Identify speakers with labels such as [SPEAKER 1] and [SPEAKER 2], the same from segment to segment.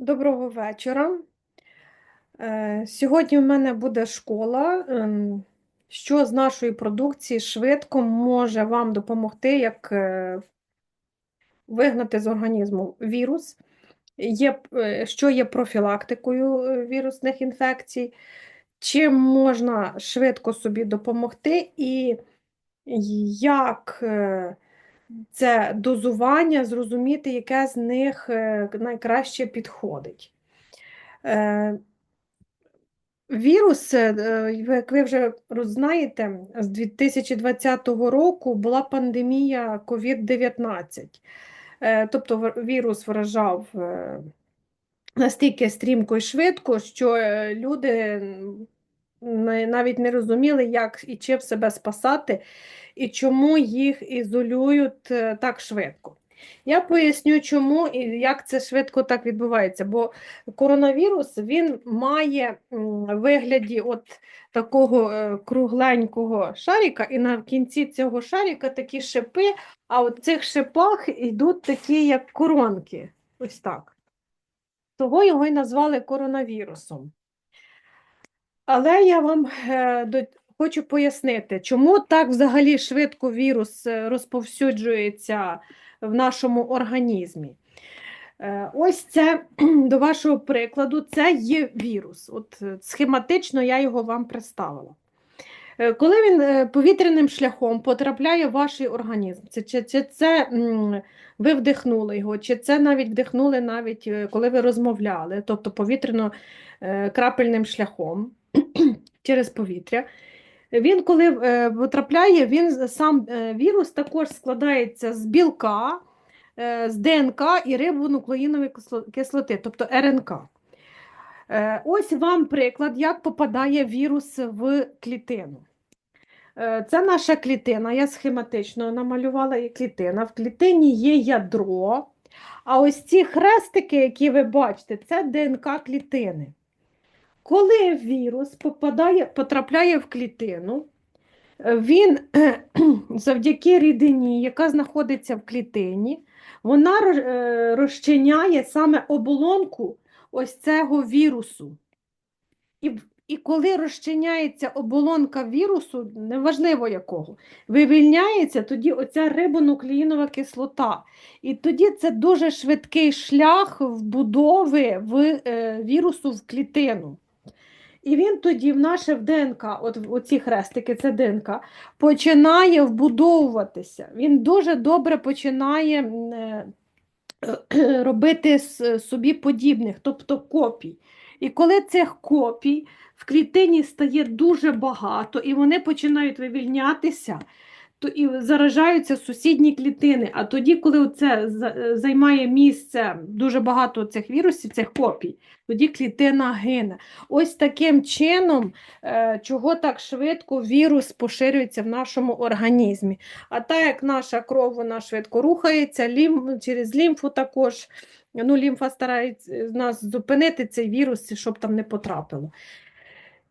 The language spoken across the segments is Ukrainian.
[SPEAKER 1] Доброго вечора. Е, Сьогодні в мене буде школа, ем, що з нашої продукції швидко може вам допомогти, як е, вигнати з організму вірус, е, що є профілактикою вірусних інфекцій, чим можна швидко собі допомогти, і як це дозування, зрозуміти, яке з них е, найкраще підходить. Е, Вірус, е, як ви вже знаєте, з 2020 року була пандемія COVID-19. Е, Тобто вірус вражав настільки стрімко і швидко, що люди м, навіть не розуміли, як і чим себе спасати, і чому їх ізолюють е, так швидко. Я поясню, чому і як це швидко так відбувається. Бо коронавірус він має вигляді от такого е, кругленького шарика, і на кінці цього шарика такі шипи, а в цих шипах йдуть такі, як коронки. Ось так. Того його й назвали коронавірусом. Але я вам е, хочу пояснити, чому так взагалі швидко вірус е, розповсюджується в нашому організмі. Е, Ось це до вашого прикладу, це є вірус. От схематично я його вам представила. Коли він повітряним шляхом потрапляє в ваш організм, це, чи, це ви вдихнули його, чи це навіть вдихнули, навіть коли ви розмовляли, тобто повітряно-крапельним шляхом через повітря. Він, коли е, потрапляє, він сам е, вірус також складається з білка, е, з ДНК і рибонуклеїнової кисло- кислоти, тобто РНК. Ось вам приклад, як попадає вірус в клітину. Це наша клітина. Я схематично намалювала її клітина. В клітині є ядро. А ось ці хрестики, які ви бачите, це ДНК клітини. Коли вірус попадає, потрапляє в клітину, е, він завдяки рідині, яка знаходиться в клітині, вона е, розчиняє саме оболонку ось цього вірусу. І, і коли розчиняється оболонка вірусу, неважливо якого, вивільняється тоді оця рибонуклеїнова кислота. І тоді це дуже швидкий шлях вбудови в, е, вірусу в клітину. І він тоді в наше в ДНК, от оці хрестики, це ДНК, починає вбудовуватися. Він дуже добре починає е, робити собі подібних, тобто копій. І коли цих копій в клітині стає дуже багато, і вони починають вивільнятися, то і заражаються сусідні клітини. А тоді, коли це займає місце дуже багато цих вірусів, цих копій, тоді клітина гине. Ось таким чином, е, чого так швидко вірус поширюється в нашому організмі. А так як наша кров вона швидко рухається, лім, через лімфу також. Ну, лімфа старається нас зупинити цей вірус, щоб там не потрапило.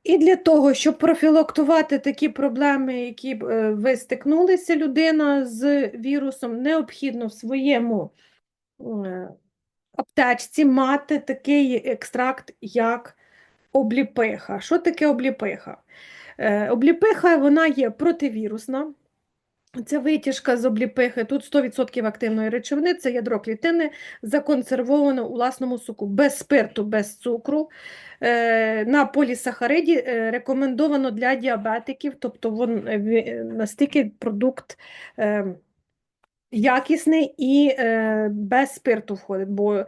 [SPEAKER 1] І для того, щоб профілактувати такі проблеми, які е, ви стикнулися людина з вірусом, необхідно в своєму е, аптечці мати такий екстракт, як обліпиха. Що таке обліпиха? Е, Обліпиха вона є противірусна. Це витяжка з обліпихи. Тут 100% активної речовини, це ядро клітини, законсервовано у власному соку, без спирту, без цукру. Е, На полісахариді е, рекомендовано для діабетиків, тобто вон, е, настільки продукт е, якісний і е, без спирту входить, бо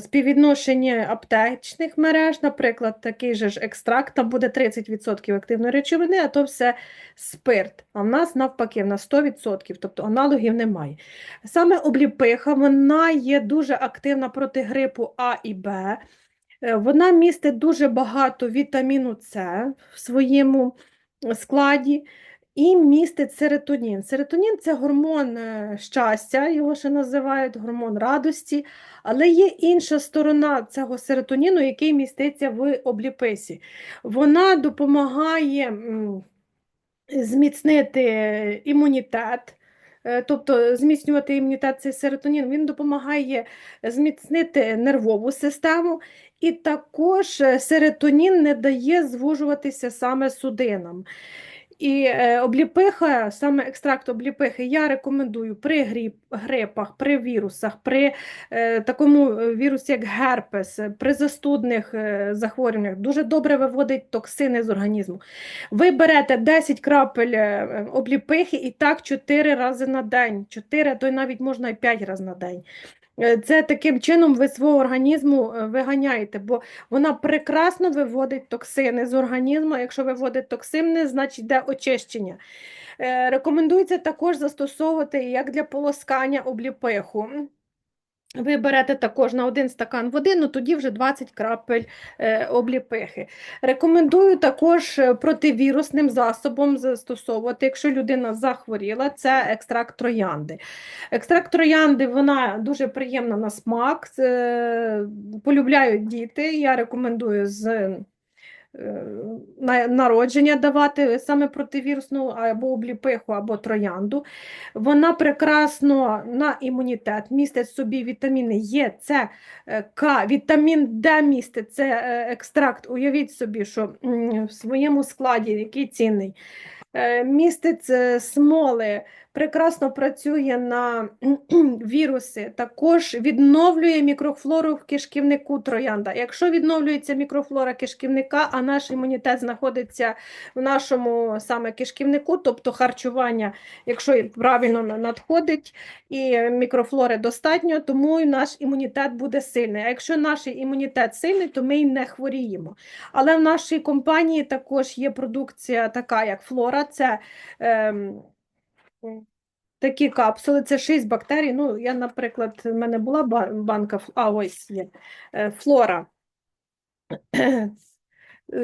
[SPEAKER 1] співвідношення аптечних мереж, наприклад, такий же ж екстракт, там буде 30% активної речовини, а то все спирт. А в нас навпаки, в нас 100%, тобто аналогів немає. Саме обліпиха, вона є дуже активна проти грипу А і Б. Е, Вона містить дуже багато вітаміну С в своєму складі і містить серотонін. Серотонін це гормон е, щастя, його ще називають гормон радості, але є інша сторона цього серотоніну, який міститься в обліписі. Вона допомагає зміцнити імунітет. е, тобто зміцнювати імунітет цей серотонін, він допомагає зміцнити нервову систему, і також е, серотонін не дає звужуватися саме судинам. І е, обліпиха, саме екстракт обліпихи, я рекомендую при гріп, грипах, при вірусах, при е, такому е, вірусі, як герпес, при застудних е, захворюваннях, дуже добре виводить токсини з організму. Ви берете 10 крапель е, обліпихи і так 4 рази на день. 4, то й навіть можна і 5 разів на день. Е, Це таким чином ви свого організму е, виганяєте, бо вона прекрасно виводить токсини з організму. Якщо виводить токсини, значить йде очищення. Е, Рекомендується також застосовувати як для полоскання обліпиху. Ви берете також на один стакан води, ну тоді вже 20 крапель е, обліпихи. Рекомендую також е, противірусним засобом застосовувати, якщо людина захворіла, це екстракт троянди. Екстракт троянди вона дуже приємна на смак, е, полюбляють діти. Я рекомендую з народження давати саме противірусну або обліпиху, або троянду. Вона прекрасно на імунітет містить собі вітаміни Е, С, е, К, вітамін Д містить, це е, екстракт. Уявіть собі, що в своєму складі, який цінний, е, містить е, смоли, прекрасно працює на віруси, також відновлює мікрофлору в кишківнику троянда. Якщо відновлюється мікрофлора кишківника, а наш імунітет знаходиться в нашому саме кишківнику, тобто харчування, якщо правильно надходить і мікрофлори достатньо, тому наш імунітет буде сильний. А якщо наш імунітет сильний, то ми й не хворіємо. Але в нашій компанії також є продукція така, як флора. Це ем, такі капсули, це 6 бактерій. Ну, я, наприклад, в мене була банка, а ось є е, флора.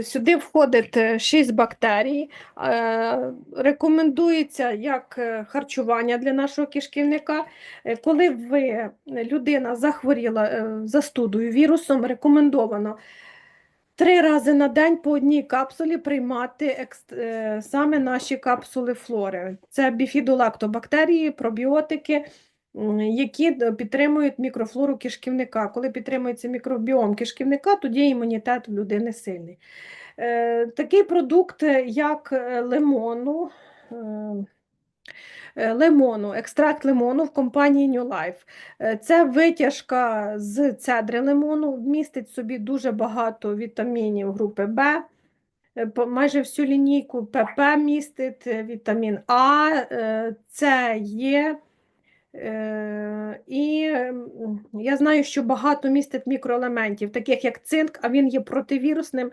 [SPEAKER 1] Сюди входить 6 бактерій. Е, Рекомендується як е, харчування для нашого кишківника. Е, Коли ви, людина захворіла е, застудою вірусом, рекомендовано три рази на день по одній капсулі приймати екс- е, саме наші капсули флори. Це біфідолактобактерії, пробіотики, які підтримують мікрофлору кишківника. Коли підтримується мікробіом кишківника, тоді імунітет у людини сильний. Е, Такий продукт, як е, лимону. Е, Лимону, екстракт лимону в компанії New Life. Це витяжка з цедри лимону, містить собі дуже багато вітамінів групи В. Е, Майже всю лінійку ПП містить, е, вітамін А, С. Е, І я знаю, що багато містить мікроелементів, таких як цинк, а він є противірусним.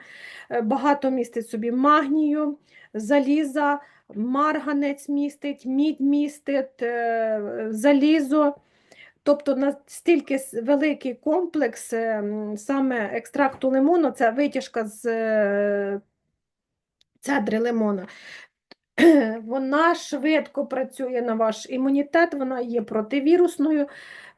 [SPEAKER 1] Багато містить собі магнію, заліза, марганець містить, мідь містить, е, залізо. Тобто настільки великий комплекс е, саме екстракту лимону, це витяжка з е, цедри лимона. Вона швидко працює на ваш імунітет, вона є противірусною.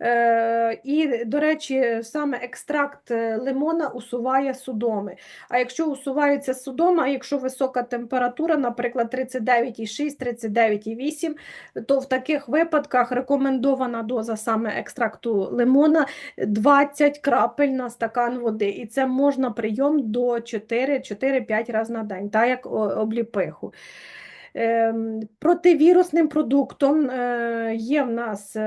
[SPEAKER 1] Е, І, до речі, саме екстракт е, лимона усуває судоми. А якщо усувається судома, якщо висока температура, наприклад, 39,6, 39,8, то в таких випадках рекомендована доза саме екстракту лимона 20 крапель на стакан води. І це можна прийом до 4-5 разів на день, так як обліпиху. Ем, Противірусним продуктом е, є в нас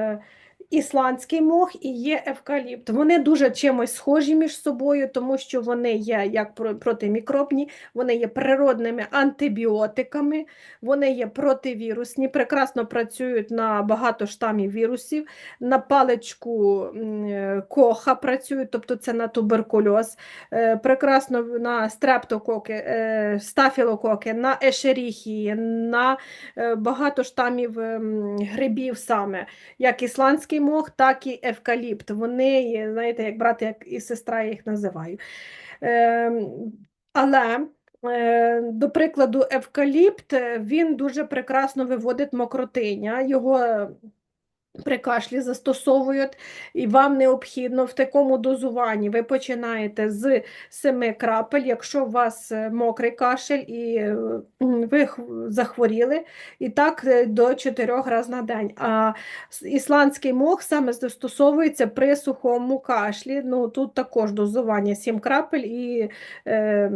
[SPEAKER 1] ісландський мох і є евкаліпт. Вони дуже чимось схожі між собою, тому що вони є як протимікробні, вони є природними антибіотиками, вони є противірусні, прекрасно працюють на багато штамів вірусів, на паличку е, коха працюють, тобто це на туберкульоз, е, прекрасно на стрептококи, е, стафілококи, на ешеріхії, на багато штамів ем, грибів саме, як ісландський мох, так і евкаліпт. Вони, знаєте, як брат як і сестра, я їх називаю. Е, Але, е, до прикладу, евкаліпт, він дуже прекрасно виводить мокротиня. Його при кашлі застосовують, і вам необхідно в такому дозуванні. Ви починаєте з 7 крапель, якщо у вас е, мокрий кашель і е, ви захворіли, і так е, до 4 разів на день. А ісландський мох саме застосовується при сухому кашлі. Ну, Тут також дозування 7 крапель і. Е,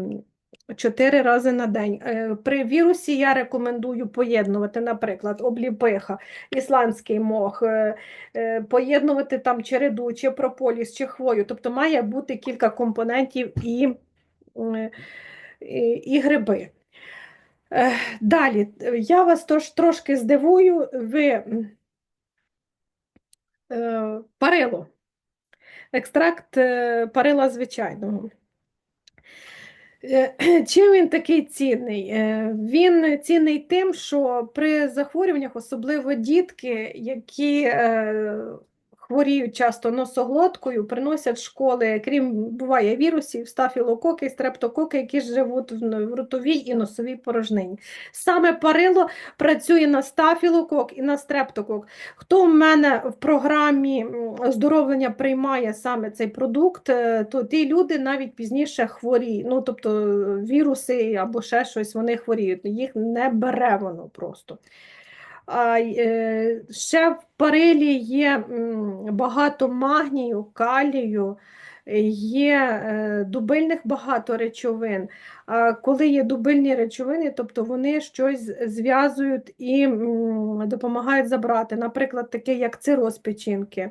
[SPEAKER 1] Чотири рази на день. Е, при вірусі я рекомендую поєднувати, наприклад, обліпиха, ісландський мох, е, е, поєднувати там череду, чи прополіс, чи хвою. Тобто має бути кілька компонентів і, і, і гриби. Далі, я вас тож трошки здивую, ви парило, екстракт парила звичайного. Е, чим він такий цінний? Е, він цінний тим, що при захворюваннях, особливо дітки, які е, хворіють часто носоглоткою, приносять школи, крім буває вірусів, стафілококи, стрептококи, які живуть в ротовій і носовій порожнині. Саме парило працює на стафілокок і на стрептокок. Хто в мене в програмі оздоровлення приймає саме цей продукт, е, то ті люди навіть пізніше хворіють. Ну, тобто віруси або ще щось вони хворіють, їх не бере воно просто. Е, ще в парилі є багато магнію, калію, є е, дубильних багато речовин. Коли є дубильні речовини, тобто вони щось зв'язують і допомагають забрати, наприклад, таке, як цироз печінки.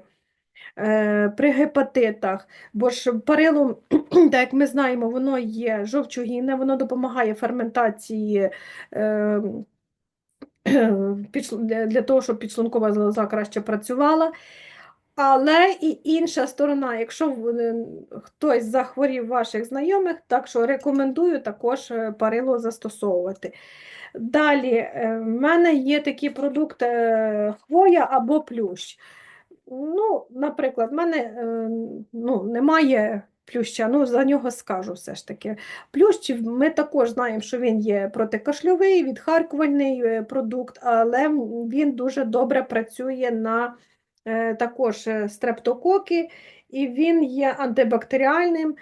[SPEAKER 1] Е, при гепатитах, бо ж парило, так як ми знаємо, воно є жовчогінне, воно допомагає ферментації для того, щоб підшлункова залоза краще працювала. Але і інша сторона, якщо хтось захворів ваших знайомих, так що рекомендую також е, парило застосовувати. Далі, е, в мене є такі продукти е, хвоя або плющ. Ну, Наприклад, в мене ну, немає плюща, ну за нього скажу все ж таки. Плющ, ми також знаємо, що він є протикашльовий, відхаркувальний е, продукт, але він дуже добре працює на е, також е, стрептококи, і він є антибактеріальним.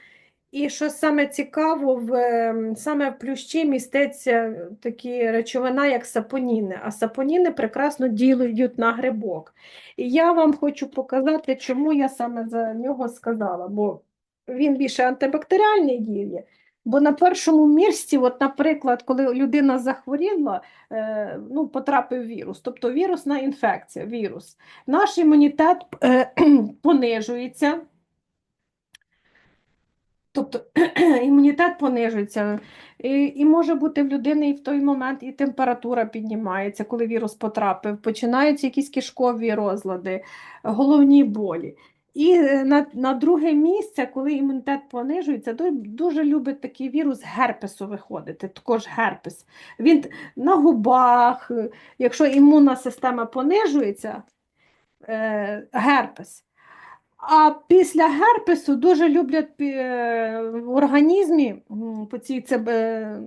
[SPEAKER 1] І що саме цікаво, в, саме в плющі міститься такі речовина, як сапоніни, а сапоніни прекрасно ділають на грибок. І я вам хочу показати, чому я саме за нього сказала. бо він більше антибактеріальний діє. Бо на першому місці, от, наприклад, коли людина захворіла, е, ну, потрапив вірус, тобто вірусна інфекція, вірус, наш імунітет е, понижується. Тобто імунітет понижується, і і може бути в людини і в той момент і температура піднімається, коли вірус потрапив, починаються якісь кишкові розлади, головні болі. І е, на на друге місце, коли імунітет понижується, то дуже любить такий вірус герпесу виходити, також герпес. Він на губах, е, якщо імунна система понижується, е, герпес. А після герпесу дуже люблять в організмі по цій це,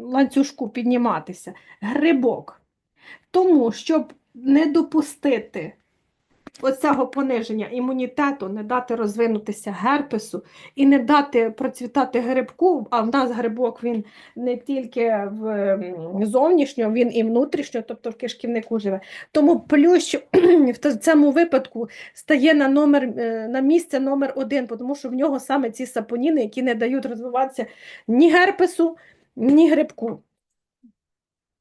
[SPEAKER 1] ланцюжку підніматися грибок. Тому, щоб не допустити оцього пониження імунітету, не дати розвинутися герпесу і не дати процвітати грибку, а в нас грибок він не тільки в зовнішньому, він і внутрішньо, тобто в кишківнику живе. Тому плющ в цьому випадку стає на номер, е, на місце номер один, тому що в нього саме ці сапоніни, які не дають розвиватися ні герпесу, ні грибку.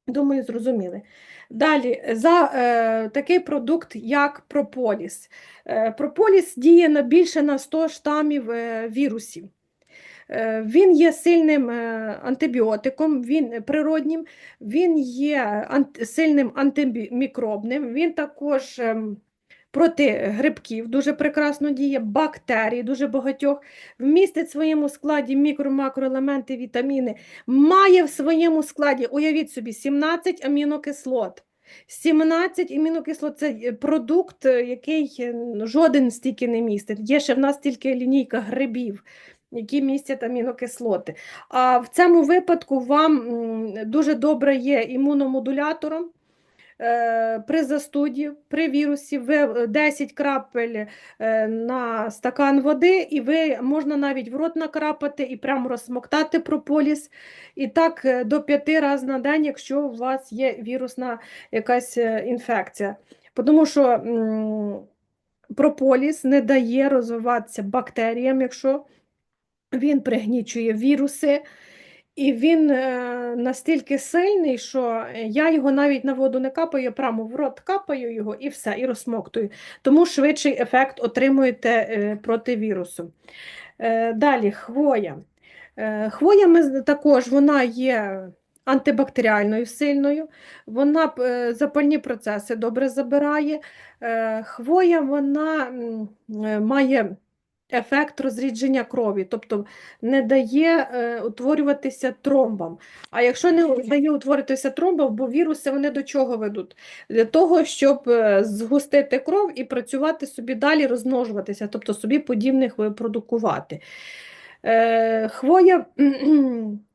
[SPEAKER 1] Думаю, зрозуміли. Далі, за е, такий продукт, як прополіс. Е, Прополіс діє на більше на 100 штамів е, вірусів. Е, Він є сильним е, антибіотиком, він природнім, він є сильним антимікробним, він також. Проти грибків, дуже прекрасно діє, бактерій, дуже багатьох, вмістить в своєму складі мікро-макроелементи, вітаміни, має в своєму складі, уявіть собі, 17 амінокислот. 17 амінокислот це е, продукт, е, який е, жоден стільки не містить. Є ще в нас тільки лінійка грибів, які містять амінокислоти. А в цьому випадку вам дуже добре є імуномодулятором. Е, при застуді, при вірусі, ви е, 10 крапель е, на стакан води, і ви можна навіть в рот накрапати і прямо розсмоктати прополіс. І так е, до 5 разів на день, якщо у вас є вірусна якась е, інфекція. Тому що прополіс не дає розвиватися бактеріям, якщо він пригнічує віруси. І він е, настільки сильний, що я його навіть на воду не капаю, прямо в рот капаю його і все, і розсмоктую. Тому швидший ефект отримуєте е, проти вірусу. Е, далі хвоя. Е, хвоя ми також вона є антибактеріальною сильною, вона е, запальні процеси добре забирає. Е, хвоя вона е, має ефект розрідження крові, тобто не дає е, утворюватися тромбам. А якщо не дає утворитися тромбам, бо віруси вони до чого ведуть? Для того, щоб е, згустити кров і працювати собі далі, розмножуватися, тобто собі подібних продукувати. Е, Хвоя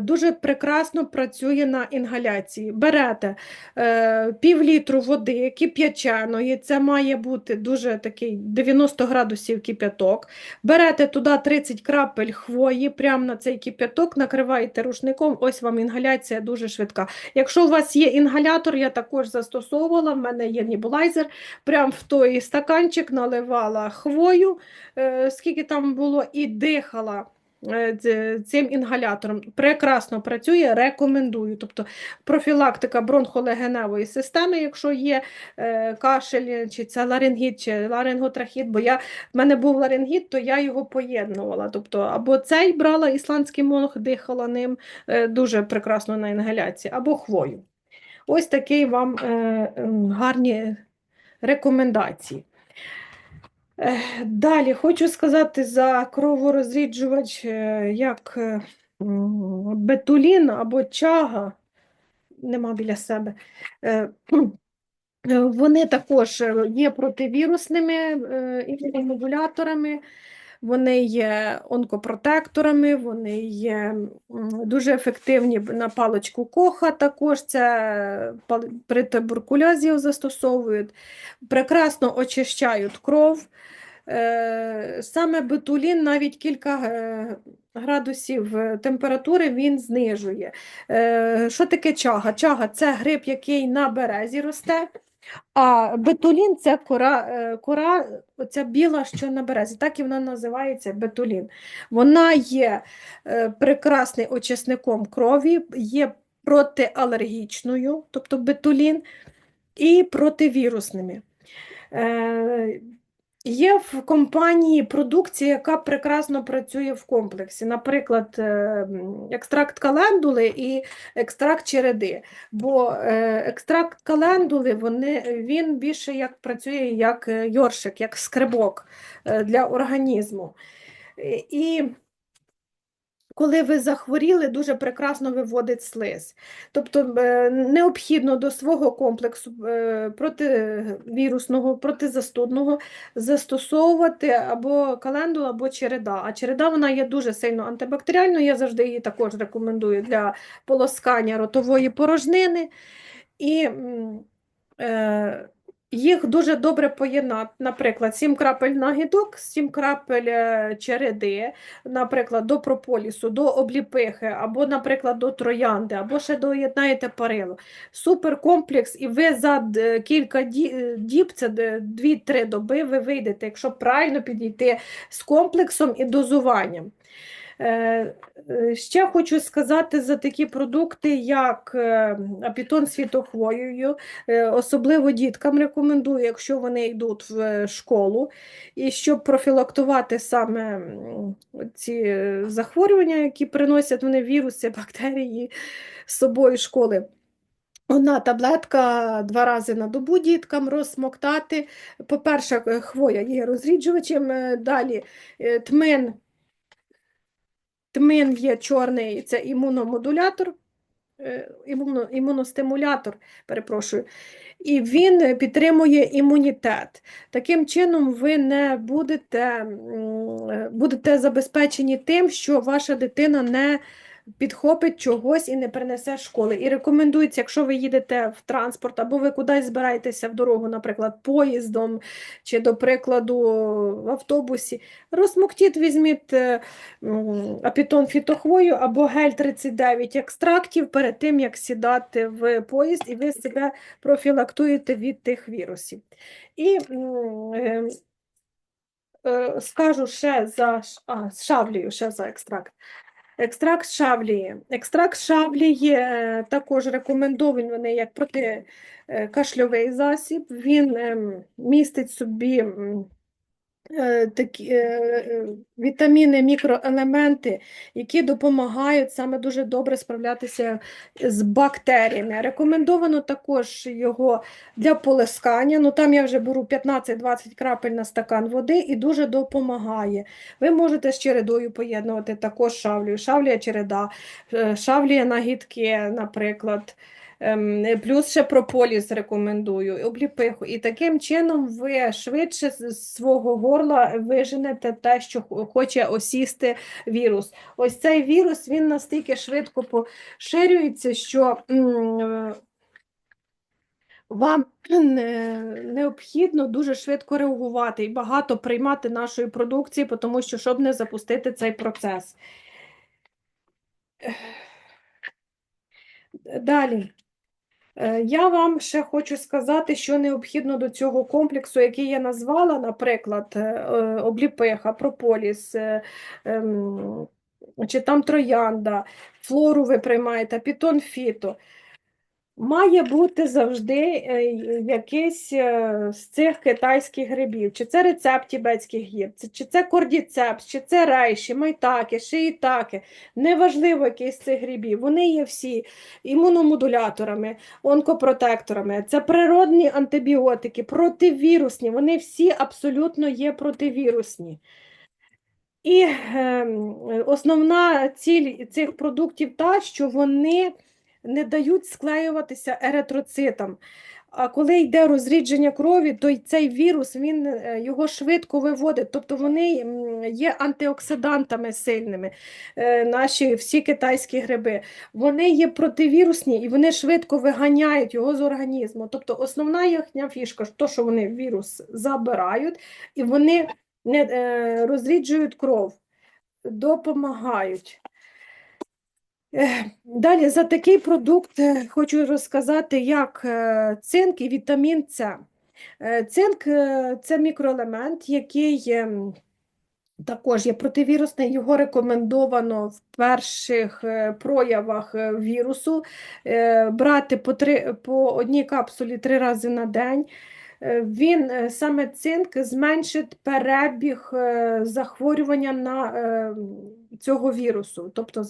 [SPEAKER 1] дуже прекрасно працює на інгаляції. Берете е, пів літру води кип'яченої, це має бути дуже такий 90 градусів кип'яток. Берете туди 30 крапель хвої, прямо на цей кип'яток, накриваєте рушником, ось вам інгаляція дуже швидка. Якщо у вас є інгалятор, я також застосовувала, в мене є нібулайзер, прямо в той стаканчик наливала хвою, е, скільки там було, і дихала е, цим інгалятором. Прекрасно працює, рекомендую. Тобто профілактика бронхолегеневої системи, якщо є е, кашель, чи це ларингіт, чи ларинготрахіт, бо я, в мене був ларингіт, то я його поєднувала. Тобто, або цей брала ісландський монг, дихала ним е, дуже прекрасно на інгаляції, або хвою. Ось такий вам е, гарні рекомендації. Далі хочу сказати за кроворозріджувач, е, як е, бетулін або чага, нема біля себе. Е, Вони також є противірусними імуномодуляторами, вони є онкопротекторами, вони є дуже ефективні на паличку Коха, також це при туберкульозі застосовують, прекрасно очищають кров. Е, Саме бетулін навіть кілька е, градусів е, температури він знижує. Е, Що таке чага? Чага це гриб, який на березі росте, а бетулін це кора, е, кора оця біла, що на березі, так і вона називається бетулін. Вона є е, прекрасним очисником крові, є протиалергічною, тобто бетулін, і противірусними. Є в компанії продукція, яка прекрасно працює в комплексі. Наприклад, е, екстракт календули і екстракт череди. Бо е, екстракт календули вони, він більше як працює як е, йоршик, як скребок е, для організму. І коли ви захворіли, дуже прекрасно виводить слиз. Тобто е, необхідно до свого комплексу е, противірусного, протизастудного застосовувати або календул, або череда. А череда вона є дуже сильно антибактеріальною. Я завжди її також рекомендую для полоскання ротової порожнини. І е, їх дуже добре поєднати. Наприклад, 7 крапель на гідок, 7 крапель е, череди, наприклад, до прополісу, до обліпихи, або, наприклад, до троянди, або ще доєднаєте парило. Суперкомплекс, і ви за кілька ді- е, діб, це 2-3 доби, ви вийдете, якщо правильно підійти з комплексом і дозуванням. Е, е, Ще хочу сказати за такі продукти, як е, апітон е, особливо діткам рекомендую, якщо вони йдуть в школу, і щоб профілактувати саме ці захворювання, які приносять вони віруси, бактерії з собою школи. Одна таблетка два рази на добу діткам розсмоктати. По-перше, хвоя є розріджувачем, далі тмин. Тмин є чорний, це імуномодулятор, е, імуно, імуностимулятор, перепрошую, і він підтримує імунітет. Таким чином, ви не будете, е, будете забезпечені тим, що ваша дитина не підхопить чогось і не принесе школи. І рекомендується, якщо ви їдете в транспорт або ви кудись збираєтеся в дорогу, наприклад, поїздом чи, до прикладу, в автобусі, розмоктіть, візьміть е, апітон фітохвою або гель 39 екстрактів перед тим, як сідати в поїзд, і ви себе профілактуєте від тих вірусів. І е, е, скажу ще за а, з шавлею, ще за екстракт. Екстракт шавлії. Екстракт шавлії е, також рекомендований як протикашльовий засіб. Він ем, містить собі е, такі е, е, вітаміни, мікроелементи, які допомагають саме дуже добре справлятися з бактеріями. Рекомендовано також його для полискання. Ну там я вже беру 15-20 крапель на стакан води і дуже допомагає. Ви можете з чередою поєднувати також шавлію, шавлія череда, е, шавлія нагідки, наприклад. Ем, Плюс ще прополіс рекомендую, обліпиху. І таким чином ви швидше з свого горла виженете те, що хоче осісти вірус. Ось цей вірус він настільки швидко поширюється, що вам необхідно дуже швидко реагувати і багато приймати нашої продукції, тому що щоб не запустити цей процес. Далі. Е, Я вам ще хочу сказати, що необхідно до цього комплексу, який я назвала, наприклад, е, е, прополіс, е, ем, чи там троянда, флору ви приймаєте, пітон фіто. Має бути завжди е, якийсь е, з цих китайських грибів, чи це рецепт тібетських гір, чи це кордіцепс, чи це рейші, майтаки, шиїтаки. Неважливо, який з цих грибів. Вони є всі імуномодуляторами, онкопротекторами. Це природні антибіотики, противірусні. Вони всі абсолютно є противірусні. І ем, основна ціль цих продуктів та, що вони не дають склеюватися еритроцитам. А коли йде розрідження крові, то цей вірус він е, його швидко виводить. Тобто вони є антиоксидантами сильними, е, наші всі китайські гриби. Вони є противірусні і вони швидко виганяють його з організму. Тобто основна їхня фішка, то, що вони вірус забирають і вони не е, розріджують кров, допомагають. Е, Далі за такий продукт е, хочу розказати, як е, цинк і вітамін С. Цинк це мікроелемент, який ем, також є противірусний, його рекомендовано в перших проявах вірусу брати по, три, по одній капсулі три рази на день. Він саме цинк зменшить перебіг захворювання на цього вірусу. Тобто,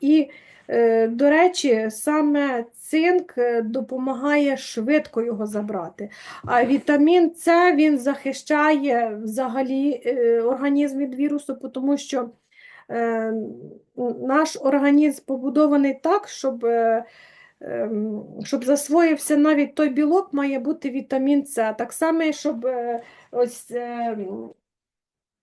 [SPEAKER 1] і, е, до речі, саме цинк е, допомагає швидко його забрати. А вітамін С він захищає взагалі е, організм від вірусу, тому що наш організм побудований так, щоб, ем, щоб засвоївся навіть той білок, має бути вітамін С. Так само, щоб ось е,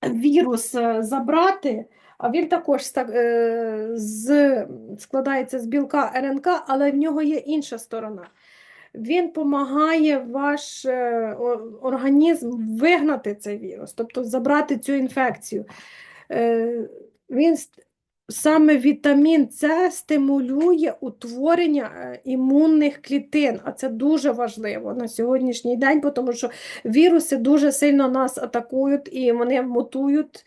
[SPEAKER 1] вірус забрати, він також е, з, складається з білка РНК, але в нього є інша сторона. Він допомагає ваш е, організм вигнати цей вірус, тобто забрати цю інфекцію. Е, Він саме вітамін С стимулює утворення імунних клітин, а це дуже важливо на сьогоднішній день, тому що віруси дуже сильно нас атакують і вони мутують.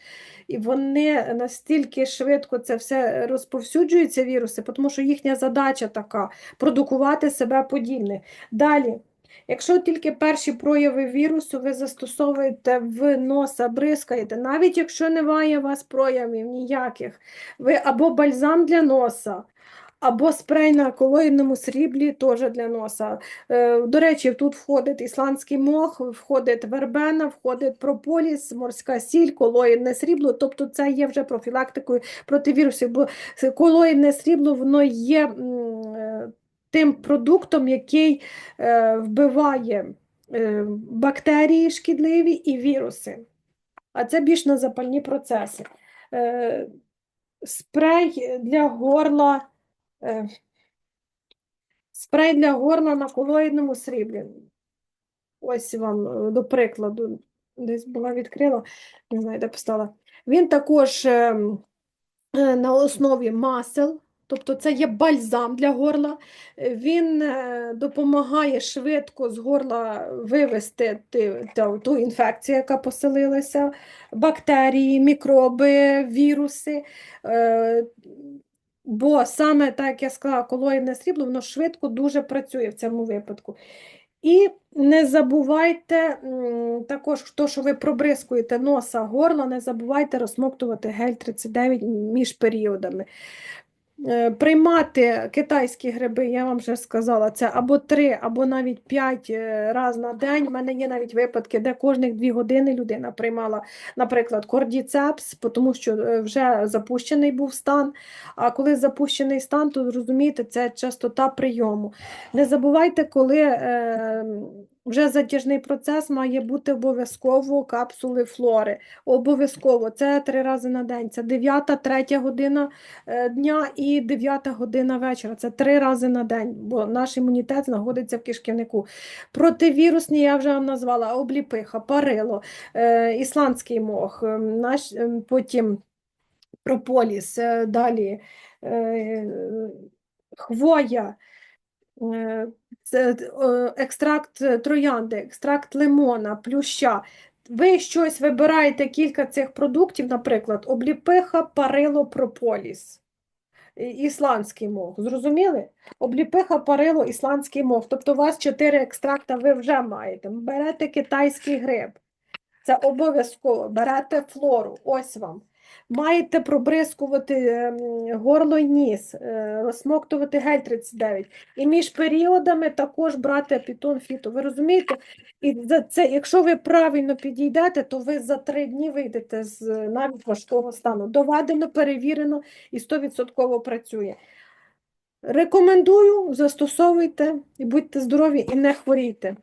[SPEAKER 1] І вони настільки швидко це все розповсюджується, віруси, тому що їхня задача така продукувати себе подібне. Далі, якщо тільки перші прояви вірусу ви застосовуєте в носа, бризкаєте, навіть якщо немає у вас проявів ніяких, ви або бальзам для носа, або спрей на колоїдному сріблі теж для носа. Е, До речі, тут входить ісландський мох, входить вербена, входить прополіс, морська сіль, колоїдне срібло. Тобто це є вже профілактикою проти вірусів, бо колоїдне срібло воно є е, тим продуктом, який е, вбиває бактерії шкідливі і віруси. А це більш на запальні процеси. Спрей для горла, спрей для горла на колоїдному сріблі. Ось вам, е, до прикладу, десь була відкрила, не знаю, де поставила. Він також ем, е, на основі масел, тобто це є бальзам для горла. Е, Він е, допомагає швидко з горла вивести ту інфекцію, яка поселилася, бактерії, мікроби, віруси. Бо саме так, як я сказала, колоїдне срібло, воно швидко дуже працює в цьому випадку. І не забувайте також, то, що ви пробризкуєте носа, горло, не забувайте розсмоктувати гель 39 між періодами. Е, Приймати китайські гриби, я вам вже сказала, це або 3, або навіть 5 разів на день. У мене є навіть випадки, де кожних 2 години людина приймала, наприклад, кордіцепс, тому що е, вже запущений був стан. А коли запущений стан, то розумієте, це частота прийому. Не забувайте, коли е, вже затяжний процес має бути обов'язково капсули флори. Обов'язково це три рази на день. Це 9, 3 година е, дня і 9 година вечора. Це три рази на день, бо наш імунітет знаходиться в кишківнику. Противірусні я вже вам назвала обліпиха, парило, е, ісландський мох, е, наш, потім прополіс, далі хвоя. Е, екстракт е, троянди, екстракт лимона, плюща. Ви щось вибираєте кілька цих продуктів, наприклад, обліпиха, парило, прополіс, ісландський мох. Зрозуміли? Обліпиха, парило, ісландський мох. Тобто у вас чотири екстракта ви вже маєте. Берете китайський гриб. Це обов'язково. Берете флору, ось вам. Маєте пробризкувати ем, горло й ніс, е, розсмоктувати гель 39. І між періодами також брати апітон фіто. Ви розумієте? І за це, якщо ви правильно підійдете, то ви за три дні вийдете з е, навіть важкого стану. Доведено, перевірено і 100% працює. Рекомендую, застосовуйте і будьте здорові і не хворійте.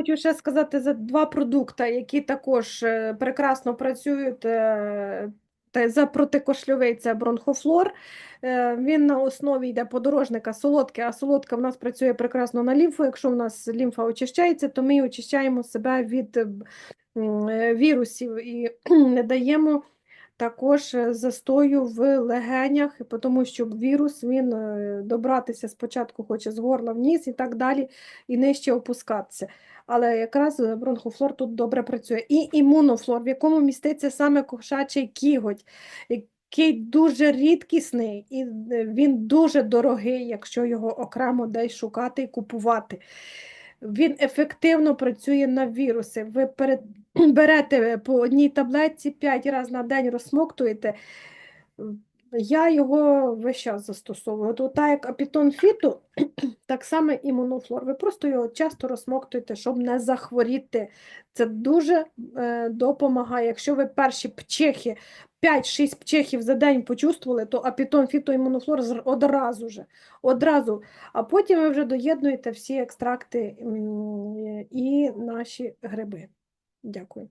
[SPEAKER 1] Хочу ще сказати за два продукти, які також е, прекрасно працюють. е, Та за протикошльовий це бронхофлор. Е, Він на основі йде подорожника солодке, а солодка в нас працює прекрасно на лімфу. Якщо в нас лімфа очищається, то ми очищаємо себе від вірусів і не даємо також е, застою в легенях, тому що вірус він е, добратися спочатку хоче з горла вниз і так далі, і нижче опускатися. Але якраз е, бронхофлор тут добре працює. І імунофлор, в якому міститься саме кошачий кіготь, який дуже рідкісний, і він дуже дорогий, якщо його окремо десь шукати і купувати. Він ефективно працює на віруси. Ви перед... берете по одній таблетці 5 разів на день розсмоктуєте. Я його весь час застосовую. От так як апітон фіту, так само імунофлор. Ви просто його часто розсмоктуєте, щоб не захворіти. Це дуже е, допомагає. Якщо ви перші пчихи, 5-6 пчихів за день почувствували, то апітон фіто імунофлор зр- одразу же. Одразу. А потім ви вже доєднуєте всі екстракти і наші гриби. Дякую.